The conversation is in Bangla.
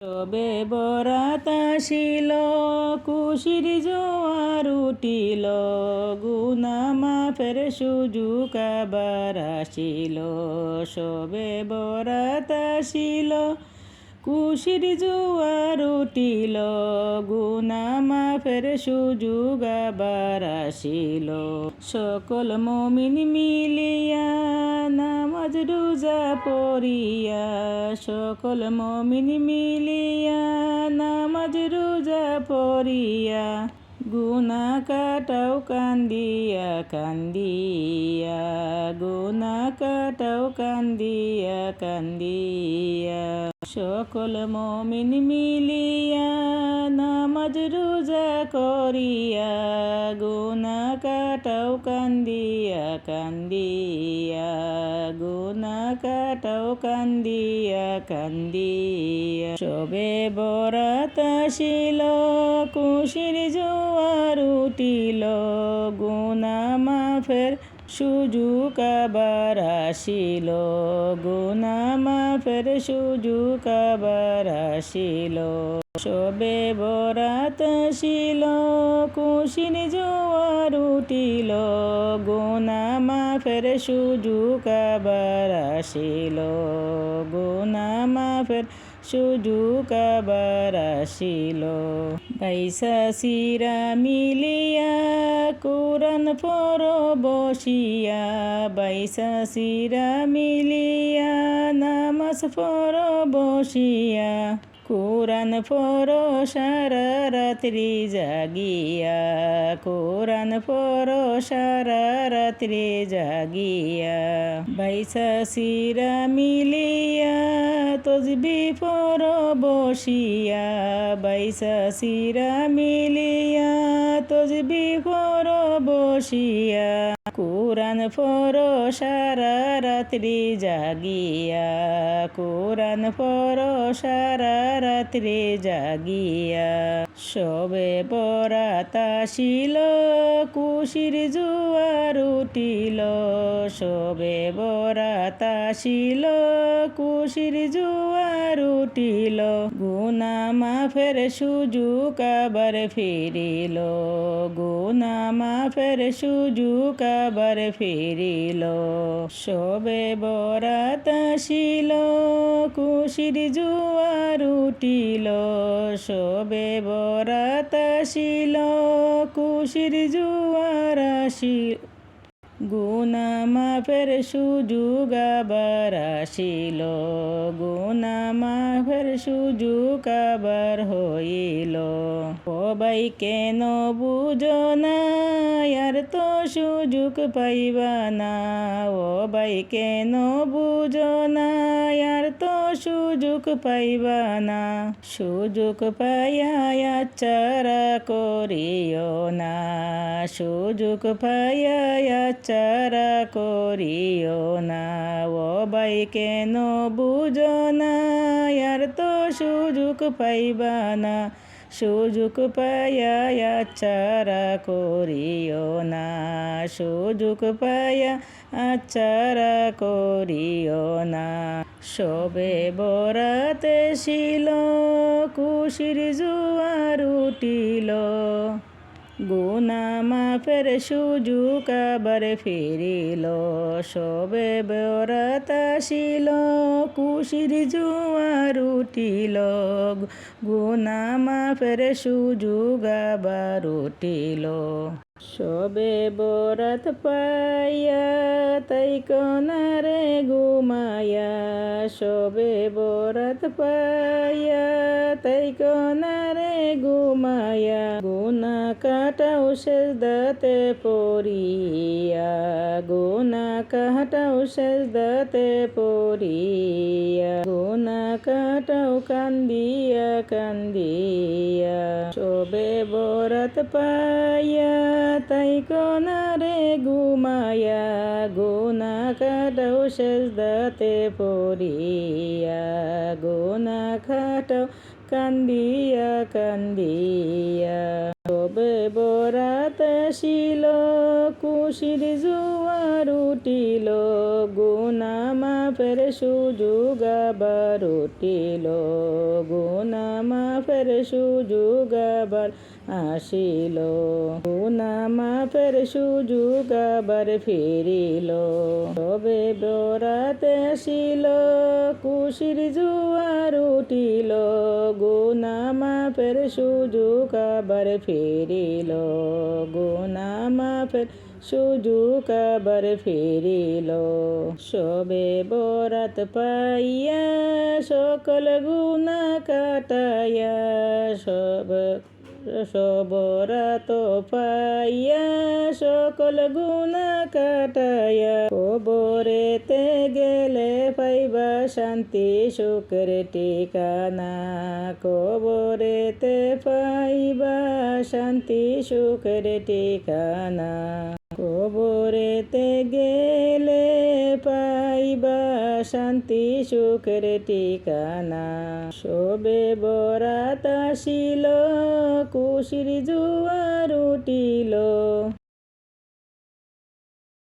তবে বরাত আসিল কুশির জোয়ার উঠিল গুনামা ফের সুযোগ আবার আসিল। সবে বরাত আসিল কুশির জোয়ার উঠিল গুনা মাফের সুযোগ আবার আসিল। সকল মমিন মিলিয়া নামাজ রোজা পড়িয়া, সকল মমিন মিলিয়া নামাজ রোজা পড়িয়া, গুনা কাটাও কান্দিয়া কান্দিয়া, গুনা কাটাও কান্দিয়া কান্দিয়া। সকল মমিন মিলিয়া নামাজ রোজা করিয়া গুনা কাটাও কান্দিয়া কান্দিয়া গুনা কাটাও কান্দিয়া কান্দিয়া। সবে বরাত আসিল কুশির জোয়ার উঠিল গুনা মাফের সুযোগ আবার আসিল গুনা মাফের সুযোগ আবার সবে বরাত আসিল কুশির জোয়ার উঠিল গুনা মাফের সুযোগ আবার আসিল গুনা মাফের সুযোগ আবার আসিল। বাইসা সিরা মিলিয়া কোরআন পর বসিয়া, বাইসা সিরা মিলিয়া নামাজ পর বসিয়া। কোরআন পর সারা রাত্রি জাগিয়া কোরআন পর সারা রাত্রি জাগিয়া, বাইসা সিরা মিলিয়া, তসবি পর বসিয়া, বাইসা সিরা মিলিয়া তসবি ফোর বসিয়া কোরআন ফোর সারা রাত্রি জাগিয়া কোরআন ফোর সারা রাত্রি জাগিয়া। সবে বরাত আসিল, কুশির জুয়ার উঠিল। সবে বরাত আসিল, কুশির জুয়ার উঠিল। গুনা মাফের সুযোগ আবার ফিরিল। গুনা মাফের সুযোগ আবার ফিরিল। সবে বরাত আসিল, কুশির জুয়ার উঠিল। সবে আসিল কুশির জুয়ার আসিল। গুনা মাফের সুযোগ আবার আসিল গুনা মাফের সুযোগ আবার হইল। ভাই, কেন বুঝো না তো সুযোগ পাইবা না। ও ভাই, কেন বুঝো না তো সুযোগ পাইবা না। সুযোগ পাইয়া চারা করিও না। সুযোগ পাইয়া চারা করিও না। ও ভাই, কেন বুঝো না? আর তো সুযোগ পাইবা না। সুযোগ পায়া চারা করিও না। সুযোগ পায়া আচারা করিও না। সবে বরাতে ছিল কুশির জুয়ার উঠিল। গুনা মাফের সুযোগ আবার ফিরিল সবে বরাত আসিল, কুশির জুয়ার উঠিল। গুনা মাফের সুযোগ আবার উঠিল। সবে বরাত পাইয়া তাই কনারে ঘুমায়া সবে বরাত পাইয়া তাই কনারে ঘুমায়া গুনা কাটাও সেজদাতে পড়িয়া। গুনা কাটাও সেজদাতে পড়িয়া। গুনা কাটাও কান্দিয়া কান্দিয়া। সবে বরাত পাইয়া তাই কোনারে ঘুমায়া গুনা কাটাও সেজদাতে পড়িয়া গুনা খাটাও, কান্দিয়া কান্দিয়া। সবে বরাত আসিল কুশির জোয়ার উঠিল গুনামা ফের সুযোগ আবার উঠিল গুনামা ফের সুযোগ আবার আসিল। গুনামা ফের সুযোগ আবার ফিরিল। তবে বরাতে আসিল, কুশির জোয়ার উঠিল। গুনামা ফের সুযোগ আবার ফিরিল। গুনামা ফের সুযোগ আবার ফিরিল। সবে বরাত পাইয়া সকল গুনা কাটাইয়া সব সবরাত পাইয়া সকল গুনা কাটাইয়া কবরেতে গেলে পাইবা শান্তি, সুখের ঠিকানা। কবরেতে পাইবা শান্তি, সুখের ঠিকানা। কবরেতে গেলে পাইবা শান্তি সুখের ঠিকানা। শোবে বরাত আসিল কুশির জুয়ার উঠিল।